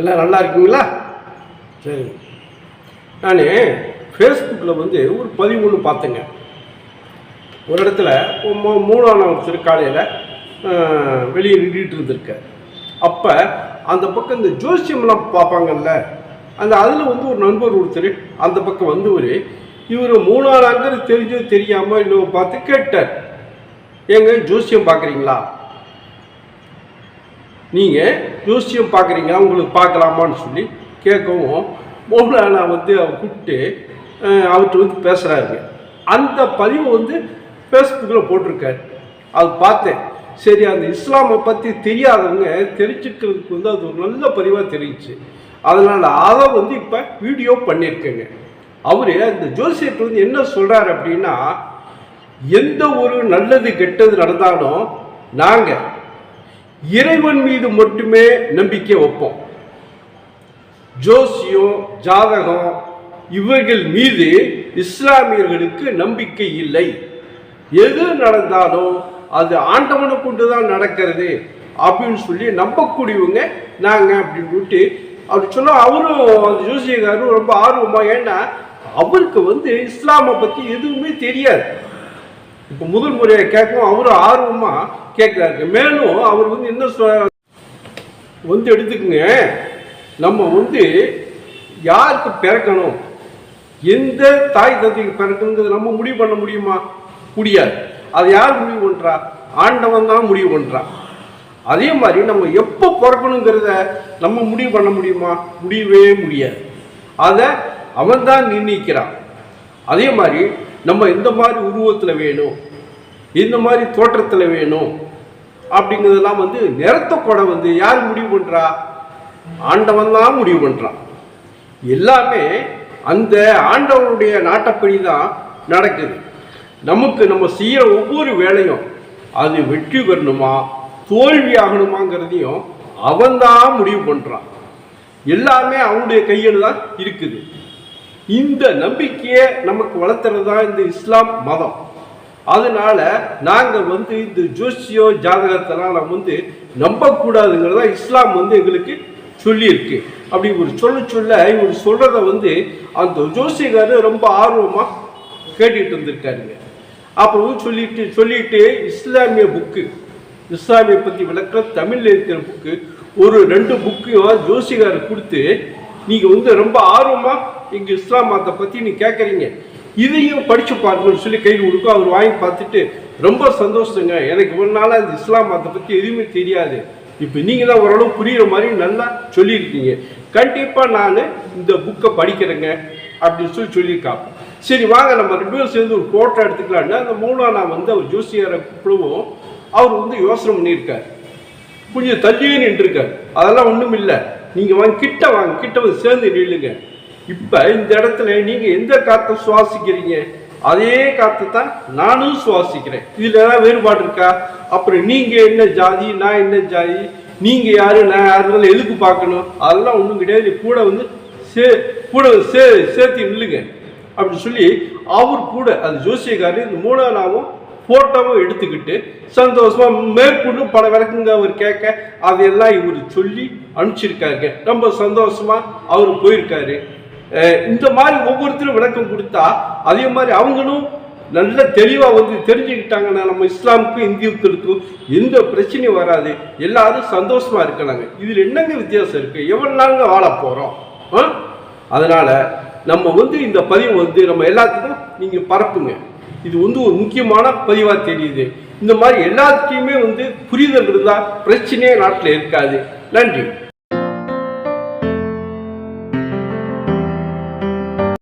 எல்லாம் நல்லா இருக்குங்களா? சரி. நான் ஃபேஸ்புக்கில் வந்து ஒரு பதிவு ஒன்று பார்த்தேங்க. ஒரு இடத்துல மூணாம் ஒருத்தர் காலையில் வெளியே நின்றுட்டு இருந்திருக்கார் அப்போ அந்த பக்கம் இந்த ஜோசியம்லாம் பார்ப்பாங்கல்ல அந்த அதில் வந்து ஒரு நண்பர் ஒருத்தர் அந்த பக்கம் வந்து ஒரு இவர் மூணாளாங்கிறது தெரிஞ்சது தெரியாமல் இன்னும் பார்த்து கேட்டார். ஏங்க ஜோசியம் பார்க்குறீங்களா? நீங்கள் ஜோசியம் பார்க்குறீங்க உங்களுக்கு பார்க்கலாமான்னு சொல்லி கேட்கவும் மௌலானா வந்து அவர் கூப்பிட்டு அவர்கிட்ட வந்து பேசுகிறாருங்க அந்த பதிவு வந்து ஃபேஸ்புக்கில் போட்டிருக்காரு. அது பார்த்தேன். சரி அந்த இஸ்லாமை பற்றி தெரியாதவங்க தெரிஞ்சுக்கிறதுக்கு வந்து அது ஒரு நல்ல பதிவாக தெரிஞ்சுச்சு. அதனால் அதை வந்து இப்போ வீடியோ பண்ணியிருக்கேங்க. அவர் அந்த ஜோசியத்தை வந்து என்ன சொல்கிறார் அப்படின்னா எந்த ஒரு நல்லது கெட்டது நடந்தாலும் நாங்கள் இறைவன் மீது மட்டுமே நம்பிக்கை வைப்போம். ஜோசியம் ஜாதகம் இவர்கள் மீது இஸ்லாமியர்களுக்கு நம்பிக்கை இல்லை. எது நடந்தாலும் அது ஆண்டவனை கொண்டு தான் நடக்கிறது அப்படின்னு சொல்லி நம்பக்கூடியவங்க நாங்கள் அப்படின்னு சொல்லிட்டு அப்படி சொன்னால் அவரும் அந்த ஜோசியக்காரரும் ரொம்ப ஆர்வமாக ஏன்னா அவருக்கு வந்து இஸ்லாமை பற்றி எதுவுமே தெரியாது. இப்போ முதல் முறையை கேட்கவும் அவரும் ஆர்வமாக கேட்குறாரு. மேலும் அவர் வந்து என்ன வந்து எடுத்துக்கங்க. நம்ம வந்து யாருக்கு பிறக்கணும்? எந்த தாய் தந்தைக்கு பிறக்கணுங்கிறது நம்ம முடிவு பண்ண முடியுமா? முடியாது. அது யார் முடிவு பண்ணுறா ஆண்டவன் தான் முடிவு பண்ணுறான் அதே மாதிரி நம்ம எப்போ பிறக்கணுங்கிறத நம்ம முடிவு பண்ண முடியுமா? முடியவே முடியாது. அதை அவன் தான் நிர்ணயிக்கிறான். அதே மாதிரி நம்ம இந்த மாதிரி உருவத்தில் வேணும்? இந்த மாதிரி தோற்றத்தில் வேணும்? அப்படிங்கிறதெல்லாம் வந்து நிறத்த கூட வந்து யார் முடிவு பண்ணுறா ஆண்டவன் தான் முடிவு பண்ணுறான் எல்லாமே அந்த ஆண்டவனுடைய நாட்டப்படி தான் நடக்குது. நமக்கு நம்ம செய்கிற ஒவ்வொரு வேலையும் அது வெற்றி பெறணுமா? தோல்வி ஆகணுமாங்கிறதையும் அவன் தான் முடிவு பண்ணுறான் எல்லாமே அவனுடைய கையில் தான் இருக்குது. இந்த நம்பிக்கையை நமக்கு வளர்த்துறது தான் இந்த இஸ்லாம் மதம். அதனால நாங்கள் வந்து இந்த ஜோசியோ ஜாதகத்தெல்லாம் நம்ம வந்து நம்பக்கூடாதுங்கிறத இஸ்லாம் வந்து எங்களுக்கு சொல்லியிருக்கு. அப்படி ஒரு சொல்ல சொல்ல இவர் சொல்கிறத வந்து அந்த ஜோசியக்காரர் ரொம்ப ஆர்வமாக கேட்டுட்டு இருந்திருக்காருங்க. அப்புறம் சொல்லிட்டு சொல்லிட்டு இஸ்லாமிய புக்கு இஸ்லாமிய பற்றி விளக்குற தமிழில் இருக்கிற புக்கு ஒரு ரெண்டு புக்கையும் ஜோசிகாரர் கொடுத்து நீங்கள் வந்து ரொம்ப ஆர்வமாக எங்கள் இஸ்லாம் மதத்தை பற்றி நீ கேட்குறீங்க இதையும் படித்து பார்க்கணும்னு சொல்லி கையில் கொடுக்கும். அவர் வாங்கி பார்த்துட்டு ரொம்ப சந்தோஷங்க. எனக்கு ஒரு நாளாக இந்த இஸ்லாம் மதத்தை பற்றி எதுவுமே தெரியாது. இப்போ நீங்கள் தான் ஓரளவு புரியுற மாதிரி நல்லா சொல்லியிருக்கீங்க. கண்டிப்பாக நான் இந்த புக்கை படிக்கிறேங்க அப்படின்னு சொல்லி சொல்லியிருக்கான். சரி வாங்க நம்ம ரெண்டு பேரும் சேர்ந்து ஒரு ஃபோட்டோ எடுத்துக்கலான்னு அந்த மூலம் நான் வந்து அவர் ஜோசியரை கூப்பிடுவோம். அவர் வந்து யோசனை பண்ணியிருக்கார். கொஞ்சம் தள்ளியே நின்றுருக்கார். அதெல்லாம் ஒன்றும் இல்லை நீங்கள் வாங்க கிட்ட வாங்க கிட்ட வந்து சேர்ந்து நில்லுங்க. இப்போ இந்த இடத்துல நீங்கள் எந்த காற்றை சுவாசிக்கிறீங்க? அதே காற்று தான் நானும் சுவாசிக்கிறேன். இதில் ஏதாவது வேறுபாடு இருக்கா? அப்புறம் நீங்கள் என்ன ஜாதி நான் என்ன ஜாதி நீங்கள் யாரு நான் யாருனாலும் எதுக்கு பார்க்கணும். அதெல்லாம் ஒன்றும் கிடையாது. கூட வந்து சே கூட சே சேர்த்து நில்லுங்க. அப்படி சொல்லி அவர் கூட அது ஜோசியக்காரர் இந்த மூணாவது நாமும் ஃபோட்டோவும் எடுத்துக்கிட்டு சந்தோஷமா மேற்கொண்டு பல விளக்குங்க அவர் கேட்க அதையெல்லாம் இவர் சொல்லி அனுப்பிச்சிருக்காருங்க. ரொம்ப சந்தோஷமா அவர் போயிருக்காரு. இந்த மாதிரி ஒவ்வொருத்தரும் விளக்கம் கொடுத்தா அதே மாதிரி அவங்களும் நல்ல தெளிவாக வந்து தெரிஞ்சுக்கிட்டாங்கன்னா நம்ம இஸ்லாமுக்கும் இந்தியர்களுக்கும் எந்த பிரச்சனையும் வராது. எல்லாரும் சந்தோஷமா இருக்கலாங்க. இதில் என்னங்க வித்தியாசம் இருக்கு? எவ்வளோ நாளுங்க வாழ போகிறோம் அதனால நம்ம வந்து இந்த பதிவு வந்து நம்ம எல்லாத்துக்கும் நீங்கள் பரப்புங்க. இது வந்து ஒரு முக்கியமான பதிவாக தெரியுது. இந்த மாதிரி எல்லாத்துக்குமே வந்து புரிதல் இருந்தால் பிரச்சனையே நாட்டில் இருக்காது. நன்றி.